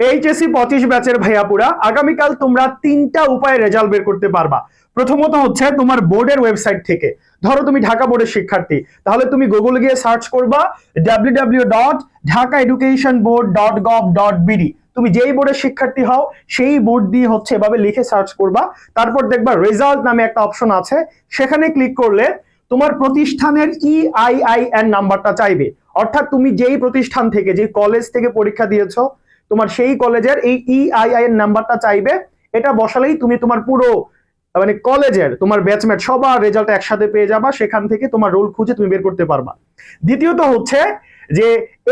HSC পঁচিশ ব্যাচের ভাইয়াপুরা আগামীকাল তোমরা তিনটা উপায়ে রেজাল্ট বের করতে পারবা। প্রথমত হচ্ছে তোমার বোর্ডের ওয়েবসাইট থেকে। ধরো তুমি ঢাকা বোর্ডের শিক্ষার্থী। তাহলে তুমি গুগল গিয়ে সার্চ করবা ডাব্লিউ তুমি যেই বোর্ডের শিক্ষার্থী হও, সেই বোর্ড দিয়ে হচ্ছে এভাবে লিখে সার্চ করবা। তারপর দেখবা রেজাল্ট নামে একটা অপশন আছে। সেখানে ক্লিক করলে তোমার প্রতিষ্ঠানের E ইআইআইএন নাম্বারটা চাইবে। অর্থাৎ তুমি যেই প্রতিষ্ঠান থেকে যে কলেজ থেকে পরীক্ষা দিয়েছ তোমার সেই কলেজের এই E ইআইআইএন নাম্বারটা চাইবে। এটা বসালেই তুমি তোমার পুরো মানে কলেজের তোমার ব্যাচমেট সবার রেজাল্ট একসাথে পেয়ে যাবা, সেখান থেকে তোমার রোল খুঁজে তুমি বের করতে পারবা। দ্বিতীয়ত হচ্ছে যে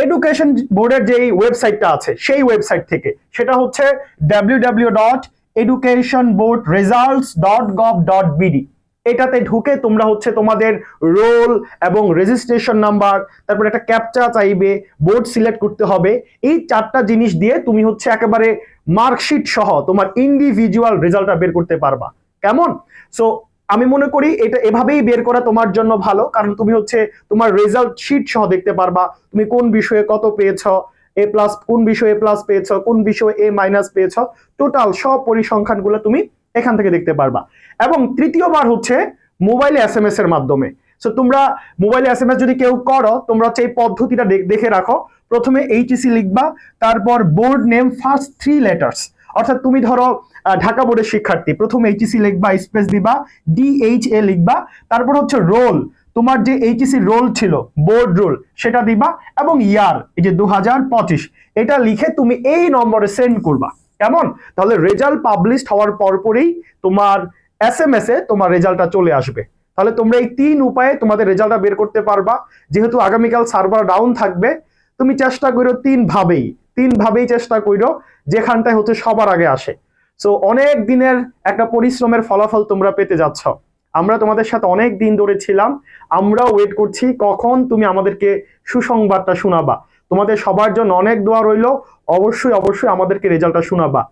এডুকেশন বোর্ডের যে ওয়েবসাইটটা আছে, সেই ওয়েবসাইট থেকে, সেটা হচ্ছে W W dot education board results dot gov dot BD এটাতে ঢুকে তোমরা হচ্ছে তোমাদের রোল এবং রেজিস্ট্রেশন নাম্বার তারপর একটা ক্যাপচা চাইবে বোর্ড সিলেক্ট করতে হবে। এই চারটা জিনিস দিয়ে তুমি হচ্ছে একেবারে মার্কশিট সহ তোমার ইন্ডিভিজুয়াল রেজাল্টটা বের করতে পারবা। কেমন? সো আমি মনে করি এটা এভাবেই বের করা তোমার জন্য ভালো, কারণ তুমি হচ্ছে তোমার রেজাল্ট শিট সহ দেখতে পারবা, তুমি কোন বিষয়ে কত পেয়েছ এ প্লাস কোন বিষয়ে প্লাস পেয়েছ, কোন বিষয়ে এ মাইনাস পেয়েছ টোটাল সব পরিসংখ্যানগুলো তুমি এখান থেকে দেখতে পারবা। এবং তৃতীয়বার হচ্ছে মোবাইলে এস এম এস এর মাধ্যমে। সো তোমরা মোবাইলে এস এম এস যদি কেউ করো, তোমরা হচ্ছে এই পদ্ধতিটা দেখে রাখো। প্রথমে এইচএসি লিখবা, তারপর board name first three letters অর্থাৎ তুমি ধরো ঢাকা বোর্ডের শিক্ষার্থী, প্রথম এইচএসি লিখবা স্পেস দিবা ডিএইচ এ লিখবা, তারপর হচ্ছে রোল তোমার যে এইচএসি রোল ছিল বোর্ড রোল সেটা দিবা, এবং ইয়ার এই যে দু হাজার পঁচিশ, এটা লিখে তুমি এই নম্বরে সেন্ড করবা। কেমন? তাহলে রেজাল্ট পাবলিশ হওয়ার পরপরই তোমার এস এম এস এ তোমার রেজাল্টটা চলে আসবে। তাহলে তোমরা এই তিন উপায়ে তোমাদের রেজাল্টটা বের করতে পারবা। যেহেতু আগামীকাল সার্ভার ডাউন থাকবে, তুমি চেষ্টা করো তিন ভাবেই তিন ভাবেই চেষ্টা করো, যেখানটায় হচ্ছে সবার আগে আসে। সো অনেক দিনের একটা পরিশ্রমের ফলাফল তোমরা পেতে যাচ্ছ। আমরা তোমাদের সাথে অনেক দিন ধরে ছিলাম। আমরাও ওয়েট করছি কখন তুমি আমাদেরকে সুসংবাদটা শোনাবা। তোমাদের সবার জন্য অনেক দোয়া রইল। অবশ্যই অবশ্যই আমাদেরকে রেজাল্টটা শোনাবা।